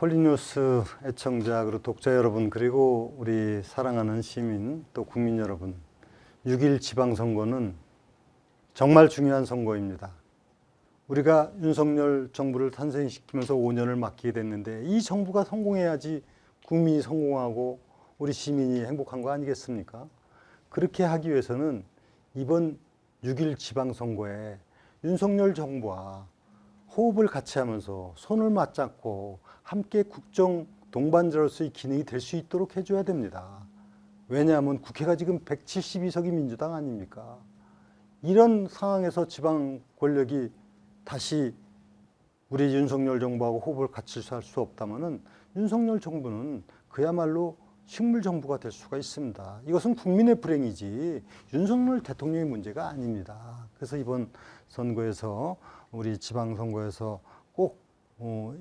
폴리뉴스 애청자 그리고 독자 여러분 그리고 우리 사랑하는 시민 또 국민 여러분 6일 지방선거는 정말 중요한 선거입니다. 우리가 윤석열 정부를 탄생시키면서 5년을 맡게 됐는데 이 정부가 성공해야지 국민이 성공하고 우리 시민이 행복한 거 아니겠습니까? 그렇게 하기 위해서는 이번 6일 지방선거에 윤석열 정부와 호흡을 같이 하면서 손을 맞잡고 함께 국정 동반자로서의 기능이 될 수 있도록 해줘야 됩니다. 왜냐하면 국회가 지금 172석이 민주당 아닙니까? 이런 상황에서 지방 권력이 다시 우리 윤석열 정부하고 호흡을 같이 할 수 없다면은 윤석열 정부는 그야말로 식물 정부가 될 수가 있습니다. 이것은 국민의 불행이지 윤석열 대통령의 문제가 아닙니다. 그래서 이번 선거에서 우리 지방 선거에서 꼭 어,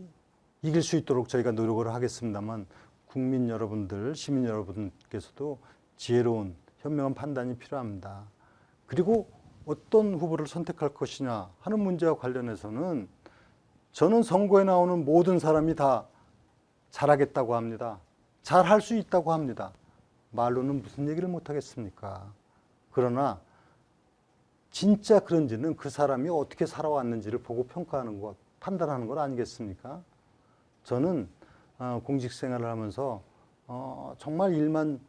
이길 수 있도록 저희가 노력을 하겠습니다만 국민 여러분들, 시민 여러분께서도 지혜로운 현명한 판단이 필요합니다. 그리고 어떤 후보를 선택할 것이냐 하는 문제와 관련해서는 저는 선거에 나오는 모든 사람이 다 잘하겠다고 합니다. 잘할 수 있다고 합니다. 말로는 무슨 얘기를 못 하겠습니까? 그러나 진짜 그런지는 그 사람이 어떻게 살아왔는지를 보고 평가하는 것, 판단하는 것 아니겠습니까? 저는 어, 공직 생활을 하면서 어, 정말 일만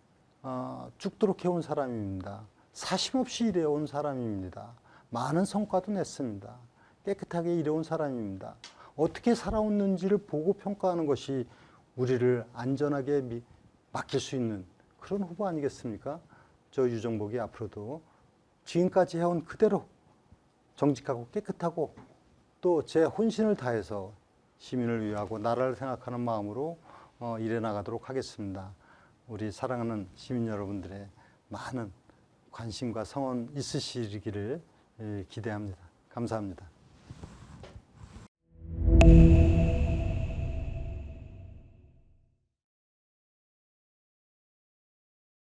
어, 죽도록 해온 사람입니다. 사심없이 일해온 사람입니다. 많은 성과도 냈습니다. 깨끗하게 일해온 사람입니다. 어떻게 살아왔는지를 보고 평가하는 것이 우리를 안전하게 미- 맡길 수 있는 그런 후보 아니겠습니까? 저 유정복이 앞으로도 지금까지 해온 그대로 정직하고 깨끗하고 또 제 혼신을 다해서 시민을 위하고 나라를 생각하는 마음으로 어, 일해 나가도록 하겠습니다. 우리 사랑하는 시민 여러분들의 많은 관심과 성원 있으시기를 예, 기대합니다. 감사합니다.